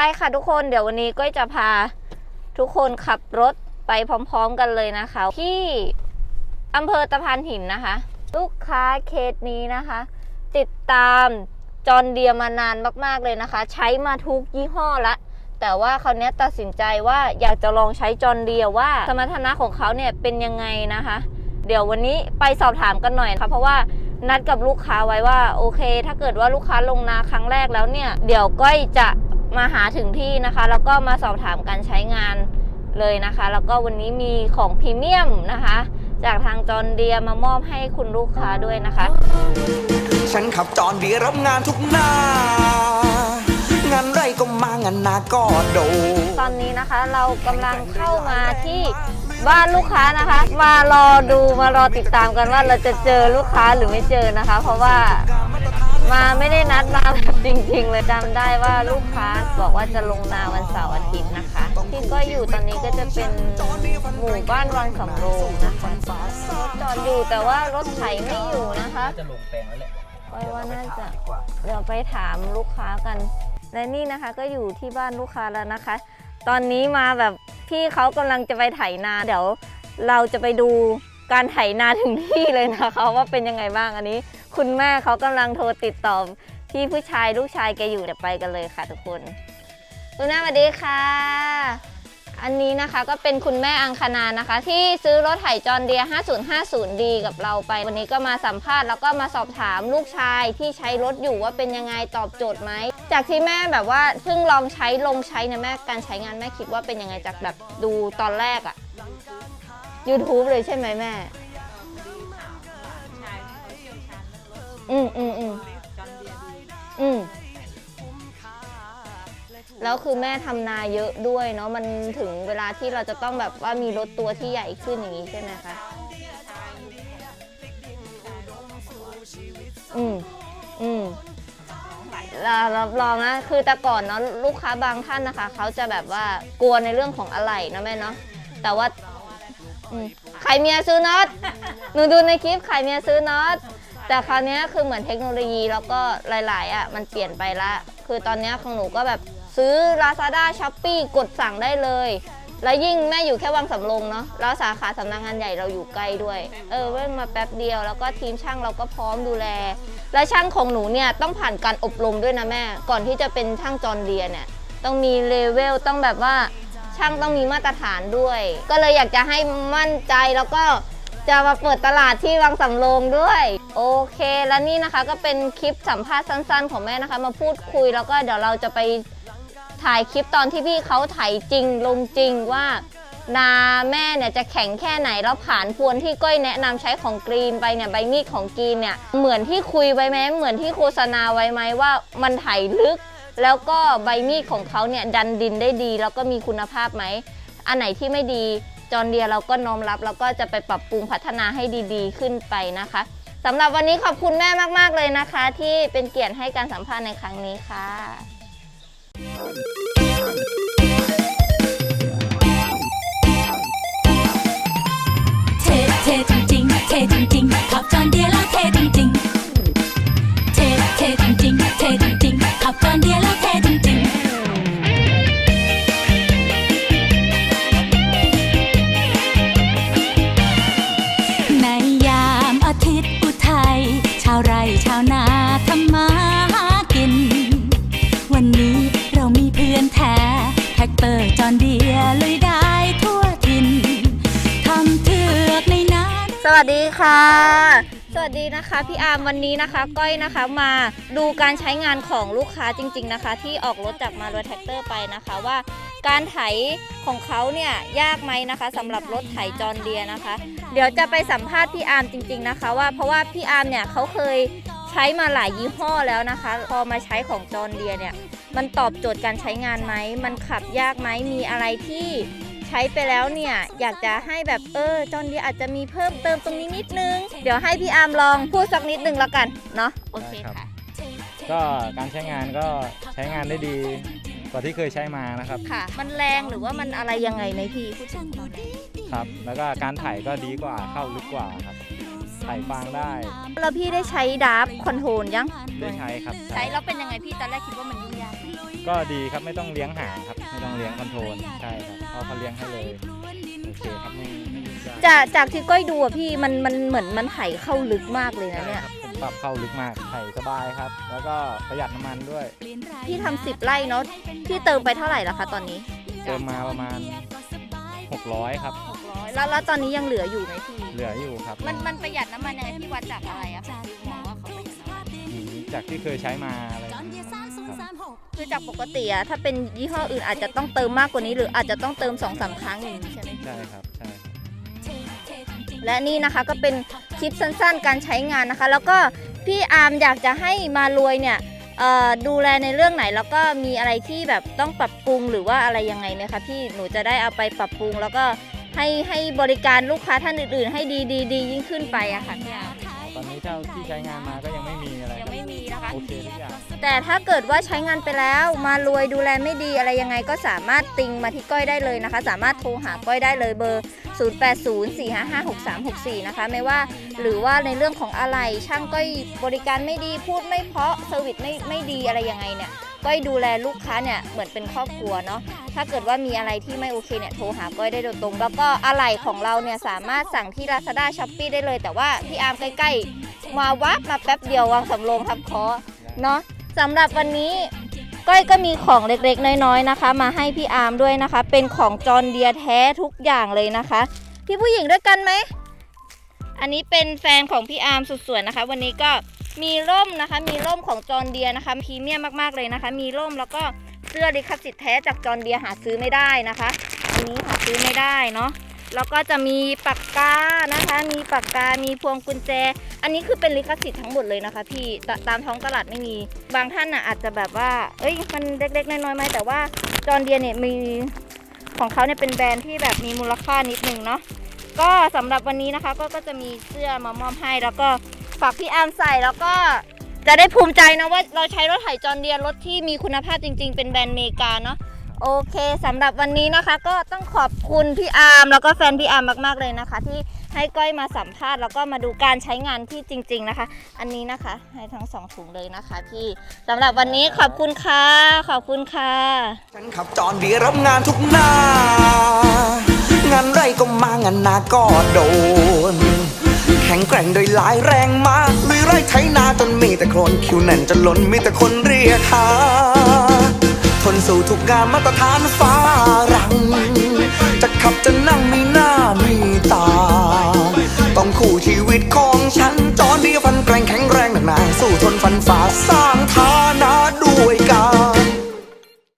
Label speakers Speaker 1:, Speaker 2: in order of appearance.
Speaker 1: ไปค่ะทุกคนเดี๋ยววันนี้ก็จะพาทุกคนขับรถไปพร้อม ๆกันเลยนะคะ ที่อำเภอตะพานหินนะคะ ลูกค้าเคสนี้นะคะ ติดตามจอนเดียมานานมากๆเลยนะคะ ใช้มาทุกยี่ห้อละ แต่ว่าเขาเนี้ยตัดสินใจว่าอยากจะลองใช้จอนเดียว่าสมรรถนะของเขาเนี่ยเป็นยังไงนะคะ เดี๋ยววันนี้ไปสอบถามกันหน่อยนะคะเพราะว่านัดกับลูกค้าไว้ว่าโอเค ถ้าเกิดว่าลูกค้าลงนาครั้งแรกแล้วเนี่ย เดี๋ยวก้อยจะ มาหาถึงที่นะคะ แล้วก็มาสอบถามการใช้งานเลยนะคะ แล้วก็วันนี้มีของพรีเมียมนะคะ จากทางจอนเดียมามอบให้คุณลูกค้าด้วยนะคะ
Speaker 2: ฉันขับจอนเดียรับงานทุกหน้า งานไรก็มางานนาก็โดน
Speaker 1: ตอนนี้นะคะเรากำลังเข้ามาที่บ้านลูกค้านะคะ มารอดูมารอติดตามกันว่าเราจะเจอลูกค้าหรือไม่เจอนะคะ เพราะว่า มาไม่ได้นัดมาแบบจริง ๆ เลยจำได้ว่าลูกค้าบอกว่าจะลงนาวันเสาร์อาทิตย์นะคะ ที่ก็อยู่ตอนนี้ก็จะเป็นหมู่บ้านวังสำโรงนะคะจอดอยู่แต่ว่ารถไถไม่อยู่นะคะ
Speaker 3: จะลงแปลงแล้วแหละ
Speaker 1: ว่าน่าจะเดี๋ยวไปถามลูกค้ากัน และนี่นะคะก็อยู่ที่บ้านลูกค้าแล้วนะคะ ตอนนี้มาแบบพี่เขากำลังจะไปไถนาเดี๋ยวเราจะไปดูการไถนาถึงที่เลยนะคะ ว่าเป็นยังไงบ้างอันนี้ คุณแม่เขากำลังโทรติดต่อพี่ผู้ชายลูกชายแกอยู่เดี๋ยวไปกันเลยค่ะทุกคน คุณแม่สวัสดีค่ะ อันนี้นะคะก็เป็นคุณแม่อังคณานะคะ ที่ซื้อรถไถจอนเดีย 5050D กับเราไป วันนี้ก็มาสัมภาษณ์แล้วก็มาสอบถามลูกชายที่ใช้รถอยู่ว่าเป็นยังไงตอบโจทย์ไหม จากที่แม่แบบว่าเพิ่งลองใช้ลงใช้นี่ยแม่การใช้งานแม่คิดว่าเป็นยังไงจากแบบดูตอนแรกอะ YouTube เลยใช่ไหมแม่ อืมอืมอืมอืมแล้วคือแม่ทำนาเยอะด้วยเนาะมันถึงเวลาที่เราจะต้องแบบว่ามีรถตัวที่ใหญ่ขึ้นอย่างนี้ใช่ไหมคะอืมอืมเรารับรองนะคือแต่ก่อนเนาะลูกค้าบางท่านนะคะ เขาจะแบบว่ากลัวในเรื่องของอะไหล่เนอะแม่เนาะแต่ว่าอืมขายเมียซื้อน็อตหนูดูในคลิปขายเมียซื้อน็อต แต่คราวนี้คือเหมือนเทคโนโลยีแล้วก็หลาย ๆ อะมันเปลี่ยนไปละ คือตอนนี้ของหนูก็แบบซื้อ Lazada s h o p e e กดสั่งได้เลย แล้วยิ่งแม่อยู่แค่วังสำโรงเนาะแล้วสาขาสำนักงานใหญ่เราอยู่ใกล้ด้วย เออเว้นมาแป๊บเดียวแล้วก็ทีมช่างเราก็พร้อมดูแล แล้วช่างของหนูเนี่ยต้องผ่านการอบรมด้วยนะแม่ ก่อนที่จะเป็นช่างจอนเดียเนี่ยต้องมีเลเวลต้องแบบว่าช่างต้องมีมาตรฐานด้วย ก็เลยอยากจะให้มั่นใจแล้วก็ จะมาเปิดตลาดที่วังสำโรงด้วย โอเคแล้วนี่นะคะก็เป็นคลิปสัมภาษณ์สั้น ๆ ของแม่นะคะ มาพูดคุยแล้วก็เดี๋ยวเราจะไปถ่ายคลิปตอนที่พี่เขาไถจริงลงจริงว่า นาแม่เนี่ยจะแข็งแค่ไหนแล้วผ่านพวนที่ก้อยแนะนำใช้ของกรีนไปเนี่ยใบมีดของกรีนเนี่ยเหมือนที่คุยไว้ไหมเหมือนที่โฆษณาไว้ไหมว่ามันไถลึก แล้วก็ใบมีดของเขาเนี่ยดันดินได้ดี แล้วก็มีคุณภาพไหมอันไหนที่ไม่ดี จอนเดียเราก็น้อมรับแล้วก็จะไปปรับปรุงพัฒนาให้ดีๆ ขึ้นไปนะคะสำหรับวันนี้ขอบคุณแม่มาก ๆ เลยนะคะ ที่เป็นเกียรติให้การสัมภาษณ์ในครั้งนี้ค่ะ
Speaker 4: เตอร์จอนเดียเลยได้ทั่วทินทำเทือกในนา
Speaker 1: สวัสดีค่ะ สวัสดีนะคะพี่อาร์มวันนี้นะคะ ก้อยนะคะมาดูการใช้งานของลูกค้าจริง ๆนะคะ ที่ออกรถจากมารวยแท็กเตอร์ไปนะคะว่าการไถของเขาเนี่ยยากไหมนะคะสำหรับรถไถจอนเดียนะคะ เดี๋ยวจะไปสัมภาษณ์พี่อาร์มจริง ๆนะคะ ว่าเพราะว่าพี่อาร์มเนี่ยเขาเคยใช้มาหลายยี่ห้อแล้วนะคะ พอมาใช้ของจอนเดียเนี่ย มันตอบโจทย์การใช้งานไหม มันขับยากไหม มีอะไรที่ใช้ไปแล้วเนี่ย อยากจะให้แบบเออจอนเดียอาจจะมีเพิ่มเติมตรงนี้นิดนึง เดี๋ยวให้พี่อาร์มลองพูดสักนิดนึงแล้วกันเนาะโอเค
Speaker 5: ได้ครับ
Speaker 1: ค่ะ
Speaker 5: ก็การใช้งานก็ใช้งานได้ดีกว่าที่เคยใช้มานะครับ
Speaker 1: ค่ะ มันแรงหรือว่ามันอะไรยังไงไหมพี่พูดถึงตอนนี้
Speaker 5: ครับ แล้วก็การถ่ายก็ดีกว่าเข้าลึกกว่าครับถ่ายฟางได้
Speaker 1: แล้วพี่ได้ใช้ดับคอนโทรลยัง
Speaker 5: ได้ใช้ครับ
Speaker 1: ใช้แล้วเป็นยังไงพี่ตอนแรกคิดว่ามันยุ่งยา กไหม
Speaker 5: ก็ดีครับไม่ต้องเลี้ยงหางครับ ไม่ต้องเลี้ยงคอนโทรลใช่ครับเพราะเขาเลี้ยงให้เลยโอเคครับไม่ไม่ยุ่งยาก
Speaker 1: จากจากที่ก้อยดูอะพี่มันมันเหมือนมันไถเข้าลึกมากเลยนะเนี่ย
Speaker 5: ใช่ครับผมปรับเข้าลึกมากไถ่สบายครับ แล้วก็ประหยัดน้ำมันด้วย
Speaker 1: พี่ทำสิบไร่เนาะพี่เติมไปเท่าไหร่ละคะตอนนี้
Speaker 5: เติมมาประมาณ 600 ครับ
Speaker 1: แล้วแล้วตอนนี้ยังเหลืออยู่ไหมพี่
Speaker 5: เหลืออยู่ครับ
Speaker 1: มันมันประหยัดน้ำมันยังไงพี่วัดจากอะไรอะคะมองว่าเขาประหยัดน้ำมัน
Speaker 5: อยู่จากที่เคยใช้มาอะไรอย่างเงี้ย
Speaker 1: คือจากปกติอะถ้าเป็นยี่ห้ออื่นอาจจะต้องเติมมากกว่านี้ หรืออาจจะต้องเติม2อสาครั้งอย่างนี้ใช่ไหม
Speaker 5: ใช่ครับใช่ครับ
Speaker 1: และนี่นะคะก็เป็นคลิปสั้นๆ การใช้งานนะคะ แล้วก็พี่อาร์มอยากจะให้มารวยเนี่ยเอ่อดูแลในเรื่องไหนแล้วก็มีอะไรที่แบบต้องปรับปรุงหรือว่าอะไรยังไงไหมคะพี่หนูจะได้เอาไปปรับปรุง แล้วก็ให้ให้บริการลูกค้าท่านอื่น ๆ ให้ดีดีดียิ่งขึ้นไปอะค่ะพี่อาร์ม
Speaker 5: ตอนนี้เท่าที่ใช้งานมาก็ยังไม่มีอะไร
Speaker 1: ยังไม่มีนะคะ
Speaker 5: โอเคทุกอย่าง
Speaker 1: แต่ถ้าเกิดว่าใช้งานไปแล้วมารวยดูแลไม่ดีอะไรยังไงก็สามารถติงมาที่ก้อยได้เลยนะคะ สามารถโทรหาก้อยได้เลยเบอร์ 0804556364 นะคะ ไม่ว่าหรือว่าในเรื่องของอะไรช่างก้อยบริการไม่ดีพูดไม่เพราะเซอร์วิสไม่ไม่ดีอะไรยังไงเนี่ยก้อยดูแลลูกค้าเนี่ยเหมือนเป็นครอบครัวเนาะถ้าเกิดว่ามีอะไรที่ไม่โอเคเนี่ยโทรหาก้อยได้โดยตรง แล้วก็อะไหล่ของเราเนี่ยสามารถสั่งที่ Lazada Shopee ได้เลย แต่ว่าพี่อาร์มใกล้ๆ มาวับมาแป๊บเดียววางสำโรงทับคอเนาะ สำหรับวันนี้ก้อยก็มีของเล็กๆ น้อยๆนะคะ มาให้พี่อาร์มด้วยนะคะ เป็นของจอร์นเดียแท้ทุกอย่างเลยนะคะ พี่ผู้หญิงด้วยกันไหม อันนี้เป็นแฟนของพี่อาร์มสุดสวยนะคะ วันนี้ก็มีร่มนะคะ มีร่มของจอร์นเดียนะคะพรีเมียมมากๆเลยนะคะ มีร่มแล้วก็เสื้อลิขสิทธิ์แท้จากจอร์นเดียหาซื้อไม่ได้นะคะ อันนี้หาซื้อไม่ได้เนาะแล้วก็จะมีปากกานะคะ มีปากกา มีพวงกุญแจ อันนี้คือเป็นลิขสิทธิ์ทั้งหมดเลยนะคะ พี่ตตามท้องตลาดไม่มี บางท่านน่ะอาจจะแบบว่า เอ้ย มันเล็กๆน้อยๆไหมแต่ว่าจอร์เดียเนี่ยมีของเขาเนี่ยเป็นแบรนด์ที่แบบมีมูลค่านิดนึงเนาะ ก็สำหรับวันนี้นะคะก็ก็จะมีเสื้อมามอบให้ แล้วก็ฝากพี่อามใส่แล้วก็จะได้ภูมิใจนะว่าเราใช้รถไถจอร์เดียรถที่มีคุณภาพจริง ๆ เป็นแบรนด์เมกาเนาะ โอเคสำหรับวันนี้นะคะ ก็ต้องขอบคุณพี่อาร์มแล้วก็แฟนพี่อาร์มมากๆเลยนะคะ ที่ให้ก้อยมาสัมภาษณ์แล้วก็มาดูการใช้งานที่จริง ๆนะคะ อันนี้นะคะให้ทั้งสองถุงเลยนะคะพี่สำหรับวันนี้ขอบคุณค่ะขอบคุณค่ะ
Speaker 2: ฉันขับจอนเดียรับงานทุกหน้างานไรก็มางานนาก็โดน แข็งแกร่งโดยหลายแรงมากลุยไร่ไถนาจนมีแต่โคลนคิวแน่นจนล้นมีแต่คนเรียกหา ทนสู่ทุกงานมาตรฐานฟ้ารัง จะขับจะนั่งมีหน้ามีตา ต้องคู่ชีวิตของฉัน จอนเดียฟันแกร่งแข็งแรงหนักหนาสู้ทนฟันฝ่าสร้างฐานะ